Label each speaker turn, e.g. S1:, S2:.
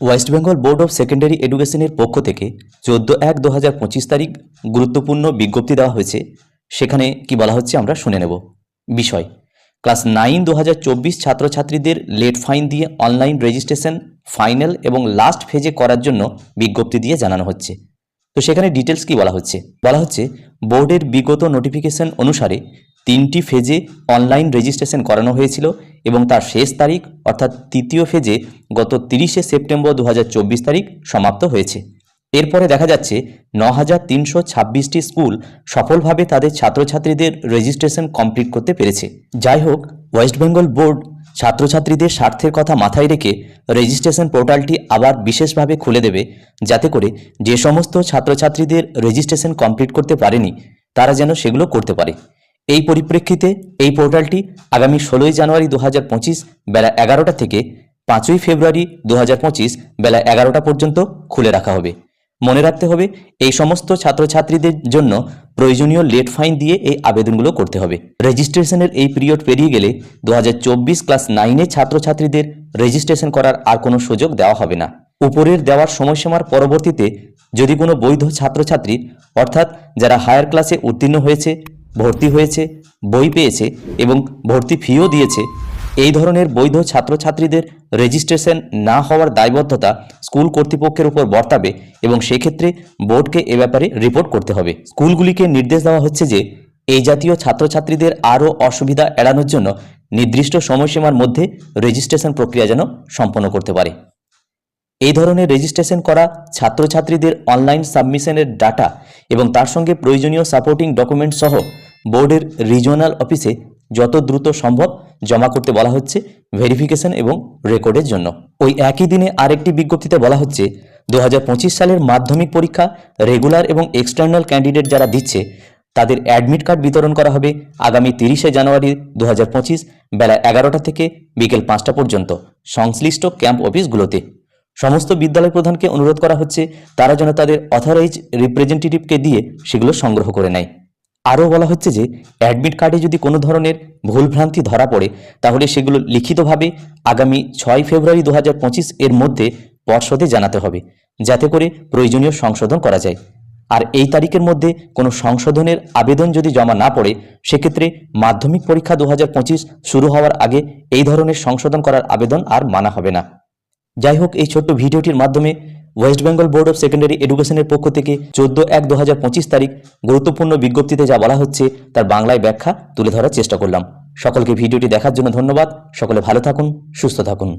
S1: West Bengal board of secondary এডুকেশনের পক্ষ থেকে চোদ্দ এক দু হাজার পঁচিশ তারিখ গুরুত্বপূর্ণ বিজ্ঞপ্তি দেওয়া হয়েছে। সেখানে কি বলা হচ্ছে আমরা শুনে নেব। বিষয়, ক্লাস নাইন দু হাজার চব্বিশ ছাত্রছাত্রীদের লেট ফাইন দিয়ে অনলাইন রেজিস্ট্রেশন, ফাইনাল এবং লাস্ট ফেজে করার জন্য বিজ্ঞপ্তি দিয়ে জানানো হচ্ছে। তো সেখানে ডিটেলস কি বলা হচ্ছে? বলা হচ্ছে, বোর্ডের বিগত নোটিফিকেশন অনুসারে তিনটি ফেজে অনলাইন রেজিস্ট্রেশন করানো হয়েছিল এবং তার শেষ তারিখ, অর্থাৎ তৃতীয় ফেজে গত তিরিশে সেপ্টেম্বর দু হাজার চব্বিশ তারিখ সমাপ্ত হয়েছে। এরপরে দেখা যাচ্ছে ন হাজার তিনশো ছাব্বিশটি স্কুল সফলভাবে তাদের ছাত্রছাত্রীদের রেজিস্ট্রেশন কমপ্লিট করতে পেরেছে। যাই হোক, ওয়েস্ট বেঙ্গল বোর্ড ছাত্রছাত্রীদের স্বার্থের কথা মাথায় রেখে রেজিস্ট্রেশন পোর্টালটি আবার বিশেষভাবে খুলে দেবে, যাতে করে যে সমস্ত ছাত্রছাত্রীদের রেজিস্ট্রেশন কমপ্লিট করতে পারেনি, তারা যেন সেগুলো করতে পারে। এই পরিপ্রেক্ষিতে এই পোর্টালটি আগামী ষোলোই জানুয়ারি দু হাজার পঁচিশ বেলা এগারোটা থেকে পাঁচই ফেব্রুয়ারি দু হাজার পঁচিশ বেলা এগারোটা পর্যন্ত খুলে রাখা হবে। মনে রাখতে হবে, এই সমস্ত ছাত্রছাত্রীদের জন্য প্রয়োজনীয় লেট ফাইন দিয়ে এই আবেদনগুলো করতে হবে। রেজিস্ট্রেশনের এই পিরিয়ড পেরিয়ে গেলে দু হাজার চব্বিশ ক্লাস নাইনে ছাত্রছাত্রীদের রেজিস্ট্রেশন করার আর কোনো সুযোগ দেওয়া হবে না। উপরের দেওয়ার সময়সীমার পরবর্তীতে যদি কোনো বৈধ ছাত্রছাত্রী অর্থাৎ যারা হায়ার ক্লাসে উত্তীর্ণ হয়েছে ভর্তি হয়েছে, বই পেয়েছে এবং ভর্তি ফিও দিয়েছে। এই ধরনের বৈধ ছাত্রছাত্রীদের রেজিস্ট্রেশন না হওয়ার দায়বদ্ধতা স্কুল কর্তৃপক্ষের উপর বর্তাবে এবং সেক্ষেত্রে বোর্ডকে এ ব্যাপারে রিপোর্ট করতে হবে। স্কুলগুলিকে নির্দেশ দেওয়া হচ্ছে যে, এই জাতীয় ছাত্রছাত্রীদের আরও অসুবিধা এড়ানোর জন্য নির্দিষ্ট সময়সীমার মধ্যে রেজিস্ট্রেশন প্রক্রিয়া যেন সম্পন্ন করতে পারে। এই ধরনের রেজিস্ট্রেশন করা ছাত্রছাত্রীদের অনলাইন সাবমিশনের ডাটা এবং তার সঙ্গে প্রয়োজনীয় সাপোর্টিং ডকুমেন্ট সহ বোর্ডের রিজিওনাল অফিসে যত দ্রুত সম্ভব জমা করতে বলা হচ্ছে ভেরিফিকেশন এবং রেকর্ডের জন্য। ওই একই দিনে আরেকটি বিজ্ঞপ্তিতে বলা হচ্ছে দু হাজার পঁচিশ সালের মাধ্যমিক পরীক্ষা রেগুলার এবং এক্সটার্নাল ক্যান্ডিডেট যারা দিচ্ছে, তাদের অ্যাডমিট কার্ড বিতরণ করা হবে আগামী তিরিশে জানুয়ারি দু হাজার পঁচিশ বেলা এগারোটা থেকে বিকেল পাঁচটা পর্যন্ত। সংশ্লিষ্ট ক্যাম্প অফিসগুলোতে সমস্ত বিদ্যালয় প্রধানকে অনুরোধ করা হচ্ছে, তারা যেন তাদের অথরাইজ রিপ্রেজেন্টেটিভকে দিয়ে সেগুলো সংগ্রহ করে নেয়। আরও বলা হচ্ছে যে অ্যাডমিট কার্ডে যদি কোনো ধরনের ভুলভ্রান্তি ধরা পড়ে, তাহলে সেগুলো লিখিতভাবে আগামী ছয় ফেব্রুয়ারি দু হাজার পঁচিশ এর মধ্যে পর্ষদে জানাতে হবে, যাতে করে প্রয়োজনীয় সংশোধন করা যায়। আর এই তারিখের মধ্যে কোনো সংশোধনের আবেদন যদি জমা না পড়ে, সেক্ষেত্রে মাধ্যমিক পরীক্ষা দু হাজার পঁচিশ শুরু হওয়ার আগে এই ধরনের সংশোধন করার আবেদন আর মানা হবে না। যাই হোক এই ছোট্ট ভিডিওটির মাধ্যমে West Bengal board of secondary এডুকেশনের পক্ষ থেকে চোদ্দ এক দু তারিখ গুরুত্বপূর্ণ বিজ্ঞপ্তিতে যা বলা হচ্ছে, তার বাংলায় ব্যাখ্যা তুলে ধরার চেষ্টা করলাম। সকলকে ভিডিওটি দেখার জন্য ধন্যবাদ। সকলে ভালো থাকুন, সুস্থ থাকুন।